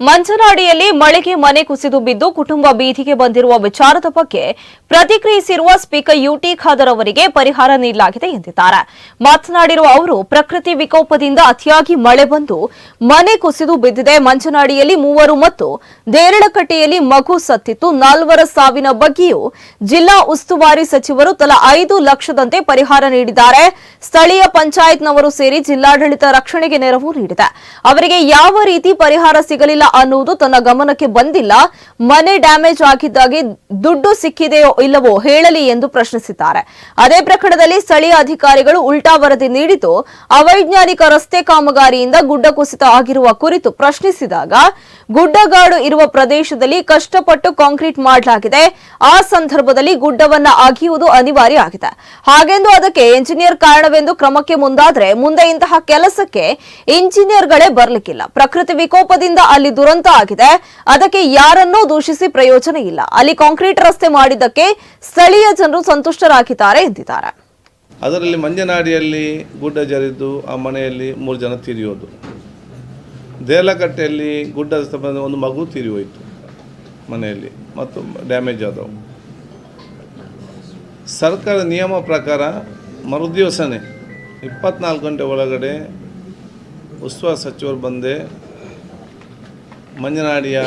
ಮಂಚನಾಡಿಯಲ್ಲಿ ಮಳೆಗೆ ಮನೆ ಕುಸಿದು ಬಿದ್ದು ಕುಟುಂಬ ಬೀದಿಗೆ ಬಂದಿರುವ ವಿಚಾರದ ಬಗ್ಗೆ ಪ್ರತಿಕ್ರಿಯಿಸಿರುವ ಸ್ಪೀಕರ್ ಯುಟಿ ಖಾದರ್ ಅವರಿಗೆ ಪರಿಹಾರ ನೀಡಲಾಗಿದೆ ಎಂದಿದ್ದಾರೆ. ಮಾತನಾಡಿರುವ ಅವರು, ಪ್ರಕೃತಿ ವಿಕೋಪದಿಂದ ಅತಿಯಾಗಿ ಮಳೆ ಬಂದು ಮನೆ ಕುಸಿದು ಬಿದ್ದಿದೆ. ಮಂಚನಾಡಿಯಲ್ಲಿ ಮೂವರು ಮತ್ತು ದೇರಳಕಟ್ಟೆಯಲ್ಲಿ ಮಗು ಸತ್ತಿತ್ತು. ನಾಲ್ವರ ಸಾವಿನ ಬಗ್ಗೆಯೂ ಜಿಲ್ಲಾ ಉಸ್ತುವಾರಿ ಸಚಿವರು ತಲಾ ಐದು ಲಕ್ಷದಂತೆ ಪರಿಹಾರ ನೀಡಿದ್ದಾರೆ. ಸ್ಥಳೀಯ ಪಂಚಾಯತ್ನವರು ಸೇರಿ ಜಿಲ್ಲಾಡಳಿತ ರಕ್ಷಣೆಗೆ ನೆರವು ನೀಡಿದೆ. ಅವರಿಗೆ ಯಾವ ರೀತಿ ಪರಿಹಾರ ಸಿಗಲಿಲ್ಲ ಅನ್ನುವುದು ತನ್ನ ಗಮನಕ್ಕೆ ಬಂದಿಲ್ಲ. ಮನೆ ಡ್ಯಾಮೇಜ್ ಆಗಿದ್ದಾಗಿ ದುಡ್ಡು ಸಿಕ್ಕಿದೆಯೋ ಇಲ್ಲವೋ ಹೇಳಲಿ ಎಂದು ಪ್ರಶ್ನಿಸಿದ್ದಾರೆ. ಅದೇ ಪ್ರಕರಣದಲ್ಲಿ ಸ್ಥಳೀಯ ಅಧಿಕಾರಿಗಳು ಉಲ್ಟಾ ವರದಿ ನೀಡಿದ್ದು, ಅವೈಜ್ಞಾನಿಕ ರಸ್ತೆ ಕಾಮಗಾರಿಯಿಂದ ಗುಡ್ಡ ಕುಸಿತ ಆಗಿರುವ ಕುರಿತು ಪ್ರಶ್ನಿಸಿದಾಗ, ಗುಡ್ಡಗಾಡು ಇರುವ ಪ್ರದೇಶದಲ್ಲಿ ಕಷ್ಟಪಟ್ಟು ಕಾಂಕ್ರೀಟ್ ಮಾಡಲಾಗಿದೆ. ಆ ಸಂದರ್ಭದಲ್ಲಿ ಗುಡ್ಡವನ್ನ ಅಗಿಯುವುದು ಅನಿವಾರ್ಯ ಆಗಿದೆ. ಹಾಗೆಂದು ಅದಕ್ಕೆ ಎಂಜಿನಿಯರ್ ಕಾರಣವೆಂದು ಕ್ರಮಕ್ಕೆ ಮುಂದಾದ್ರೆ ಮುಂದೆ ಇಂತಹ ಕೆಲಸಕ್ಕೆ ಇಂಜಿನಿಯರ್ಗಳೇ ಬರಲಿಕ್ಕಿಲ್ಲ. ಪ್ರಕೃತಿ ವಿಕೋಪದಿಂದ ಅಲ್ಲಿ ದುರಂತ ಆಗಿದೆ. ಅದಕ್ಕೆ ಯಾರನ್ನೂ ದೂಷಿಸಿ ಪ್ರಯೋಜನ ಇಲ್ಲ. ಅಲ್ಲಿ ಕಾಂಕ್ರೀಟ್ ರಸ್ತೆ ಮಾಡಿದ್ದಕ್ಕೆ ಸ್ಥಳೀಯ ಜನರು ಸಂತುಷ್ಟರಾಗಿದ್ದಾರೆ ಎಂದಿದ್ದಾರೆ. ಅದರಲ್ಲಿ ಮಂಜನಾಡಿಯಲ್ಲಿ ಗುಡ್ಡ ಜರಿದು ಆ ಮನೆಯಲ್ಲಿ ಮೂರು ಜನ ತಿರಿಯೋದು. ದೇಲಕಟ್ಟೆಯಲ್ಲಿ ಗುಡ್ಡ ಸಂಬಂಧ ಒಂದು ಮಗು ತಿರಿ ಹೋಯಿತು ಮನೆಯಲ್ಲಿ ಮತ್ತು ಡ್ಯಾಮೇಜ್ ಆದವು. ಸರ್ಕಾರ ನಿಯಮ ಪ್ರಕಾರ ಮರುದಿವಸನೇ ಇಪ್ಪತ್ನಾಲ್ಕು ಗಂಟೆ ಒಳಗಡೆ ಉಸ್ತುವಾರಿ ಸಚಿವರು ಬಂದೆ ಮಂಜನಾಡಿಯ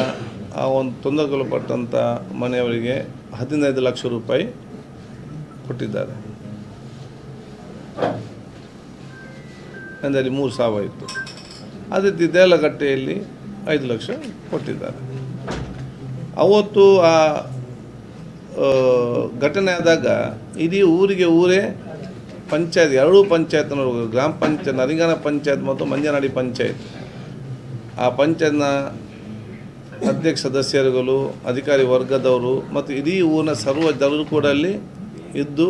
ಆ ಒಂದು ತೊಂದರೆಗೊಳಪಟ್ಟಂಥ ಮನೆಯವರಿಗೆ ಹದಿನೈದು ಲಕ್ಷ ರೂಪಾಯಿ ಕೊಟ್ಟಿದ್ದಾರೆ. ಅಂದರೆ ಮೂರು ಸಾವಾಯಿತು ಅದೇ ರೀತಿ ದೇಲಗಟ್ಟೆಯಲ್ಲಿ ಐದು ಲಕ್ಷ ಕೊಟ್ಟಿದ್ದಾರೆ. ಅವತ್ತು ಆ ಆ, ಘಟನೆ ಆದಾಗ ಇಡೀ ಊರಿಗೆ ಊರೇ ಪಂಚಾಯತ್ ಎರಡೂ ಪಂಚಾಯತ್ನವರು ಗ್ರಾಮ ಪಂಚಾಯತ್ ನರಿಂಗನ ಪಂಚಾಯತ್ ಮತ್ತು ಮಂಜನಾಡಿ ಪಂಚಾಯತ್ ಆ ಪಂಚಾಯತ್ನ ಅಧ್ಯಕ್ಷ ಸದಸ್ಯರುಗಳು ಅಧಿಕಾರಿ ವರ್ಗದವರು ಮತ್ತು ಇಡೀ ಊರಿನ ಸರ್ವ ಜನರು ಕೂಡ ಅಲ್ಲಿ ಇದ್ದು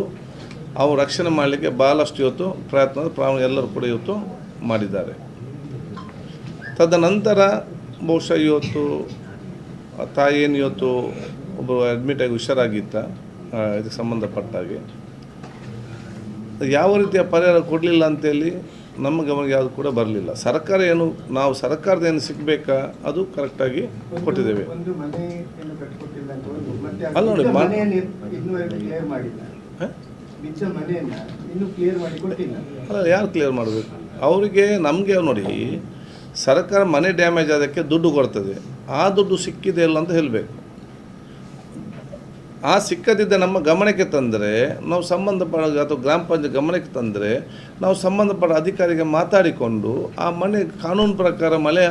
ಅವು ರಕ್ಷಣೆ ಮಾಡಲಿಕ್ಕೆ ಭಾಳಷ್ಟು ಇವತ್ತು ಪ್ರಯತ್ನ ಪ್ರಾಣ ಎಲ್ಲರೂ ಕೂಡ ಇವತ್ತು ಮಾಡಿದ್ದಾರೆ. ತದನಂತರ ಬಹುಶಃ ಇವತ್ತು ತಾಯಿ ಇವತ್ತು ಒಬ್ಬರು ಅಡ್ಮಿಟಾಗಿ ಹುಷಾರಾಗಿತ್ತ ಆ, ಇದಕ್ಕೆ ಸಂಬಂಧಪಟ್ಟ ಹಾಗೆ. ಯಾವ ರೀತಿಯ ಪರಿಹಾರ ಕೊಡಲಿಲ್ಲ ಅಂತೇಳಿ ನಮ್ಮ ಗಮನಕ್ಕೆ ಯಾವುದು ಕೂಡ ಬರಲಿಲ್ಲ. ಸರ್ಕಾರ ಏನು ನಾವು ಸರ್ಕಾರದ ಏನು ಸಿಗಬೇಕಾ? ಅದು ಕರೆಕ್ಟಾಗಿ ಕೊಟ್ಟಿದ್ದೇವೆ. ಅಲ್ಲ ನೋಡಿ, ಅಲ್ಲ ಯಾರು ಕ್ಲಿಯರ್ ಮಾಡಬೇಕು? ಅವರಿಗೆ ನಮಗೆ ನೋಡಿ ಸರ್ಕಾರ ಮನೆ ಡ್ಯಾಮೇಜ್ ಆದಕ್ಕೆ ದುಡ್ಡು ಕೊಡ್ತದೆ. ಆ ದುಡ್ಡು ಸಿಕ್ಕಿದೆ ಇಲ್ಲ ಅಂತ ಹೇಳಬೇಕು. ಆ ಸಿಕ್ಕದಿದ್ದ ನಮ್ಮ ಗಮನಕ್ಕೆ ತಂದರೆ, ನಾವು ಸಂಬಂಧಪಡ ಅಥವಾ ಗ್ರಾಮ ಪಂಚಾಯತ್ ಗಮನಕ್ಕೆ ತಂದರೆ, ನಾವು ಸಂಬಂಧಪಟ್ಟ ಅಧಿಕಾರಿಗೆ ಮಾತಾಡಿಕೊಂಡು ಆ ಮನೆ ಕಾನೂನು ಪ್ರಕಾರ ಮಳೆ